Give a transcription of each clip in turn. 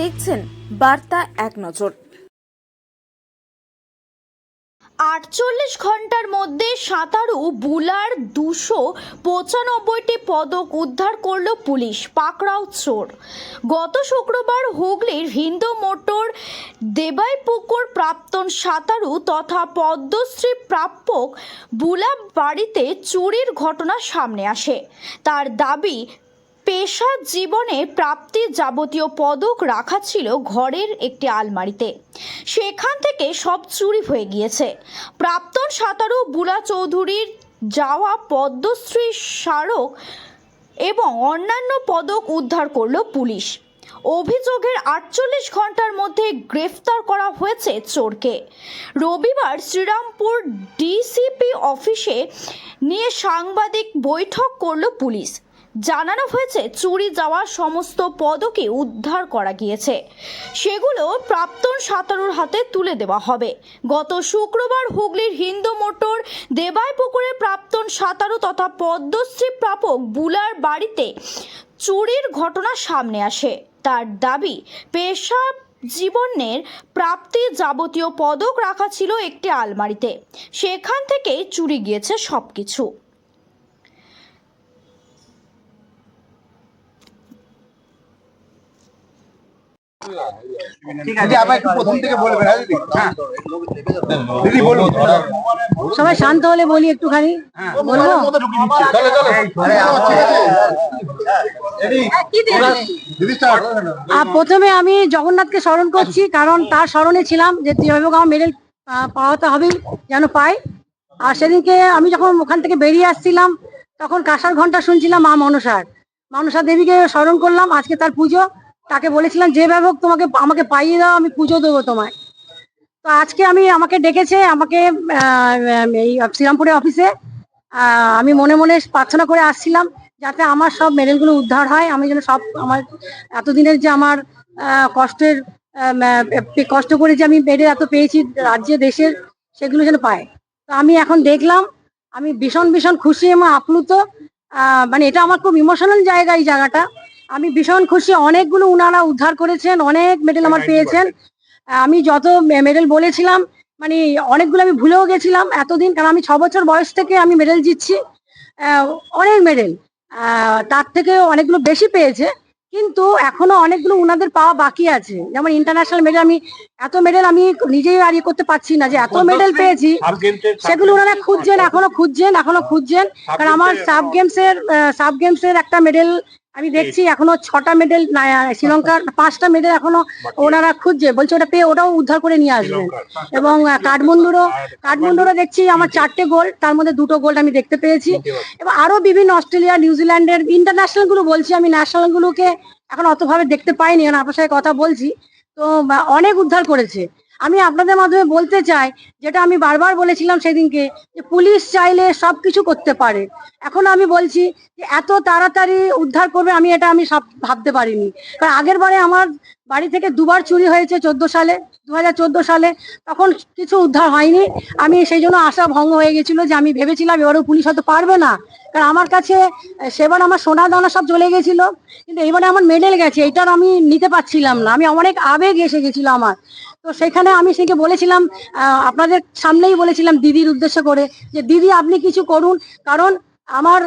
দেখছেন বার্তা এক নজর। আটচল্লিশ ঘণ্টার মধ্যে সাঁতারু, বুলার দুশো পঁচানব্বইটি পদক উদ্ধার করল পুলিশ, পাকড়াও চোর। গত শুক্রবার হুগলির হিন্দু মোটর দেবাইপুকুর প্রাক্তন সাঁতারু তথা পদ্মশ্রী প্রাপক বুলা বাড়িতে চুরির ঘটনা সামনে আসে। তার দাবি পেশা জীবনে প্রাপ্তি যাবতীয় পদক রাখা ছিল ঘরের একটি আলমারিতে। সেখান থেকে সব চুরি হয়ে গিয়েছে। প্রাক্তন সাঁতারু বুলা চৌধুরীর যাওয়া পদ্মশ্রী স্মারক এবং অন্যান্য পদক উদ্ধার করল পুলিশ। অভিযোগের আটচল্লিশ ঘণ্টার মধ্যে গ্রেফতার করা হয়েছে চোরকে। রবিবার শ্রীরামপুর ডিসিপি অফিসে নিয়ে সাংবাদিক বৈঠক করল পুলিশ। জানানো হয়েছে, চুরি যাওয়া সমস্ত পদকে উদ্ধার করা গিয়েছে। সেগুলো প্রাক্তন সাঁতারুর হাতে তুলে দেওয়া হবে। গত শুক্রবার হুগলির হিন্দু মোটর দেবাইপুকুরে প্রাক্তন সাঁতারু তথা পদ্মশ্রী প্রাপক বুলার বাড়িতে চুরির ঘটনা সামনে আসে। তার দাবি, পেশা জীবনের প্রাপ্তি যাবতীয় পদক রাখা ছিল একটি আলমারিতে। সেখান থেকে চুরি গিয়েছে সব কিছু দিদি আবার একটু প্রথম থেকে বলবেন হ্যাঁ দিদি হ্যাঁ দিদি বলুন সবাই শান্ত হলে বলি একটুখানি। বলব? চলে চলে। দিদি। স্টার্ট আর প্রথমে আমি জগন্নাথকে স্মরণ করছি কারণ তার স্মরণে ছিলাম যে আমার মেডেল পাওয়াতে হবেই যেন পাই। আর সেদিনকে আমি যখন ওখান থেকে বেরিয়ে আসছিলাম তখন কাঁসার ঘণ্টা শুনছিলাম মা মনসার। মনসা দেবীকে স্মরণ করলাম আজকে তার পুজো। তাকে বলেছিলাম যেভাবে হোক তোমাকে, আমাকে পাইয়ে দাও, আমি পুজো দেবো তোমায়। তো আজকে আমি, আমাকে ডেকেছে, আমাকে এই শ্রীরামপুরের অফিসে আমি মনে মনে প্রার্থনা করে আসছিলাম যাতে আমার সব মেডেলগুলো উদ্ধার হয়। আমি যেন সব, আমার এতদিনের যে আমার কষ্টের কষ্ট করে যে আমি মেডেল এত পেয়েছি রাজ্যে, দেশের, সেগুলো যেন পায়। তো আমি এখন দেখলাম, আমি ভীষণ ভীষণ খুশি এবং আপ্লুত। মানে এটা আমার খুব ইমোশনাল জায়গা এই জায়গাটা। আমি ভীষণ খুশি। অনেকগুলো উনারা উদ্ধার করেছেন অনেক মেডেল আমার পেয়েছেন। আমি যত মেডেল বলেছিলাম মানে অনেকগুলো আমি ভুলেও গেছিলাম এতদিন কারণ আমি ছ বছর বয়স থেকে আমি মেডেল জিতছি। অনেক মেডেল তার থেকে অনেকগুলো বেশি পেয়েছে কিন্তু এখনও অনেকগুলো উনাদের পাওয়া বাকি আছে। যেমন ইন্টারন্যাশনাল মেডেল আমি এত মেডেল আমি নিজেই আর ইয়ে করতে পারছি না যে এত মেডেল পেয়েছি। সেগুলো ওনারা খুঁজছেন এখনও খুঁজছেন এখনও খুঁজছেন। কারণ আমার সাব গেমস এর সাব গেমস এর একটা মেডেল আমি দেখছি এখনও ছটা মেডেল শ্রীলঙ্কার পাঁচটা মেডেল এখনও ওনারা খুঁজছে। বলছে ওটা পেয়ে ওটাও উদ্ধার করে নিয়ে আসবেন এবং কাঠমান্ডুরও কাঠমান্ডুরও দেখছি আমার চারটে গোল তার মধ্যে দুটো গোল্ড আমি দেখতে পেয়েছি। এবং আরও বিভিন্ন অস্ট্রেলিয়া নিউজিল্যান্ডের ইন্টারন্যাশনালগুলো বলছি আমি। ন্যাশনাল গুলোকে এখন অতভাবে দেখতে পাইনি আপনার সাথে কথা বলছি। তো অনেক উদ্ধার করেছে। আমি আপনাদের মাধ্যমে বলতে চাই, যেটা আমি বারবার বলেছিলাম সেদিনকে, যে পুলিশ চাইলে সব কিছু করতে পারে। এখন আমি বলছি যে এত তাড়াতাড়ি উদ্ধার করবে, আমি এটা আমি সব ভাবতে পারিনি। কারণ আগের বারে আমার বাড়ি থেকে দুবার চুরি হয়েছে চোদ্দ সালে দু হাজার চোদ্দ সালে, তখন কিছু উদ্ধার হয়নি। আমি সেই জন্য আশা ভঙ্গ হয়ে গেছিল যে আমি ভেবেছিলাম এবারও পুলিশ হয়তো পারবে না। কারণ আমার কাছে, সেবার আমার সোনা দানা সব চলে গেছিল, কিন্তু এবারে আমার মেডেল গেছে এটার আমি নিতে পারছিলাম না। আমি অনেক আবেগ এসে গেছিল আমার। তো সেখানে আমি সেকে বলেছিলাম আপনাদের সামনেই বলেছিলাম দিদির উদ্দেশ্য করে যে দিদি আপনি কিছু করুন। কারণ আমার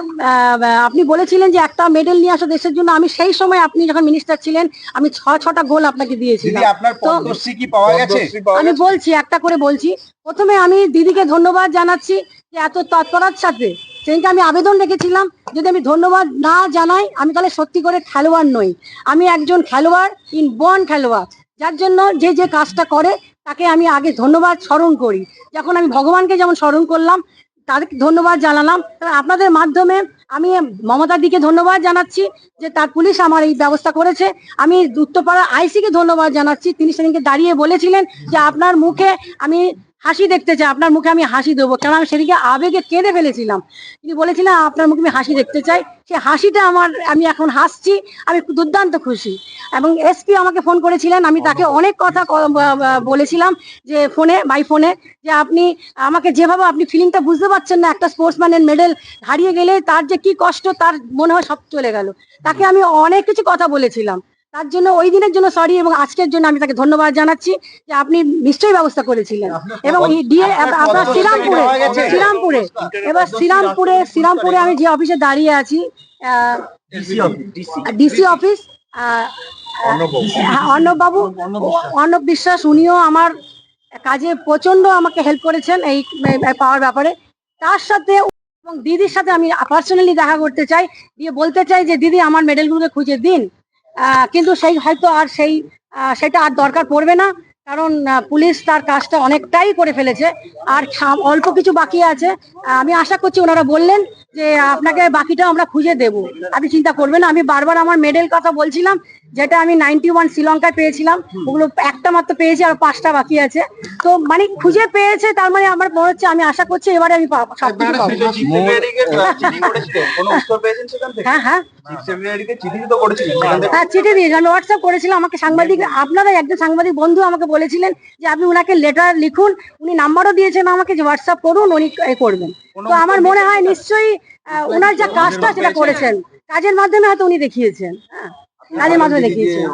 আপনি বলেছিলেন যে একটা মেডেল নিয়ে আসো দেশের জন্য। আমি সেই সময় আপনি যখন মিনিস্টার ছিলেন আমি ছ ছটা গোল আপনাকে দিদি দিয়েছিলাম আপনার তো পদ্মশ্রী কি পাওয়া গেছে? আমি বলছি একটা করে বলছি। প্রথমে আমি দিদিকে ধন্যবাদ জানাচ্ছি যে এত তৎপরার সাথে সেদিনকে আমি আবেদন রেখেছিলাম যদি আমি ধন্যবাদ না জানাই আমি তাহলে সত্যি করে খেলোয়াড় নই। আমি একজন খেলোয়াড় ইন বন খেলোয়াড়। যার জন্য যে যে কাজটা করে, তাকে আমি আগে ধন্যবাদ স্মরণ করি। যখন আমি ভগবানকে যেমন স্মরণ করলাম, তাদেরকে ধন্যবাদ জানালাম আপনাদের মাধ্যমে আমি মমতার দিকে ধন্যবাদ জানাচ্ছি যে তার পুলিশ আমার এই ব্যবস্থা করেছে। আমি উত্তরপাড়া আইসিকে ধন্যবাদ জানাচ্ছি। তিনি সেদিনকে দাঁড়িয়ে বলেছিলেন যে আপনার মুখে আমি হাসি দেখতে চাই আপনার মুখে আমি হাসি দেবো। কারণ আমি সেদিকে আবেগে কেঁদে ফেলেছিলাম। তিনি বলেছিলেন, আপনার মুখে আমি হাসি দেখতে চাই। সে হাসিটা আমার, আমি এখন হাসছি, আমি দুর্দান্ত খুশি। এবং এসপি আমাকে ফোন করেছিলেন, আমি তাকে অনেক কথা বলেছিলাম যে ফোনে বাই ফোনে যে আপনি, আমাকে যেভাবে আপনি ফিলিংটা বুঝতে পারছেন না, একটা স্পোর্টসম্যানের মেডেল হারিয়ে গেলে তার যে কি কষ্ট, তার মনে হয় সব চলে গেল। তাকে আমি অনেক কিছু কথা বলেছিলাম। তার জন্য ওই দিনের জন্য সরি এবং আজকের জন্য আমি তাকে ধন্যবাদ জানাচ্ছি যে আপনি নিশ্চয়ই ব্যবস্থা করেছিলেন। এবং ডিএ আপনার শ্রীরামপুরে শ্রীরামপুরে এবার শ্রীরামপুরে শ্রীরামপুরে আমি যে অফিসে দাঁড়িয়ে আছি ডিসি অফিস অর্ণববাবু। অর্ণব বিশ্বাস উনিও আমার কাজে প্রচণ্ড আমাকে হেল্প করেছেন এই পাওয়ার ব্যাপারে। তার সাথে এবং দিদির সাথে আমি পার্সোনালি দেখা করতে চাই দিয়ে বলতে চাই যে দিদি আমার মেডেলগুলোকে খুঁজে দিন। কিন্তু সেই হয়তো আর সেই সেটা আর দরকার পড়বে না, কারণ পুলিশ তার কাজটা অনেকটাই করে ফেলেছে। আর অল্প কিছু বাকি আছে। আমি আশা করছি ওনারা বললেন যে, আপনাকে বাকিটা আমরা খুঁজে দেব। আপনি চিন্তা করবেন আমি বারবার আমার মেডেল কথা বলছিলাম যেটা আমি নাইনটি ওয়ান শ্রীলঙ্কায় পেয়েছিলাম ওগুলো একটা মাত্র পেয়েছি আর পাঁচটা বাকি আছে। তো মানে খুঁজে পেয়েছে তার মানে আমার মনে হচ্ছে আমি আশা করছি এবারে আমি পাবো। সব কিছু পাবো কোনো উত্তর পেয়েছেন সেখান থেকে? হ্যাঁ হ্যাঁ। হ্যাঁ চিঠি দিয়েছি আমি হোয়াটসঅ্যাপ করেছিলাম আমাকে সাংবাদিক আপনারা একজন সাংবাদিক বন্ধু আমাকে বলেছিলেন যে আপনি ওনাকে লেটার লিখুন উনি নাম্বারও দিয়েছেন আমাকে যে হোয়াটসঅ্যাপ করুন উনি এ করবেন। তো আমার মনে হয় নিশ্চয়ই আহ, ওনার যা কাজটা সেটা করেছেন। কাজের মাধ্যমে হয়তো উনি দেখিয়েছেন হ্যাঁ। কাজের মাধ্যমে দেখিয়েছেন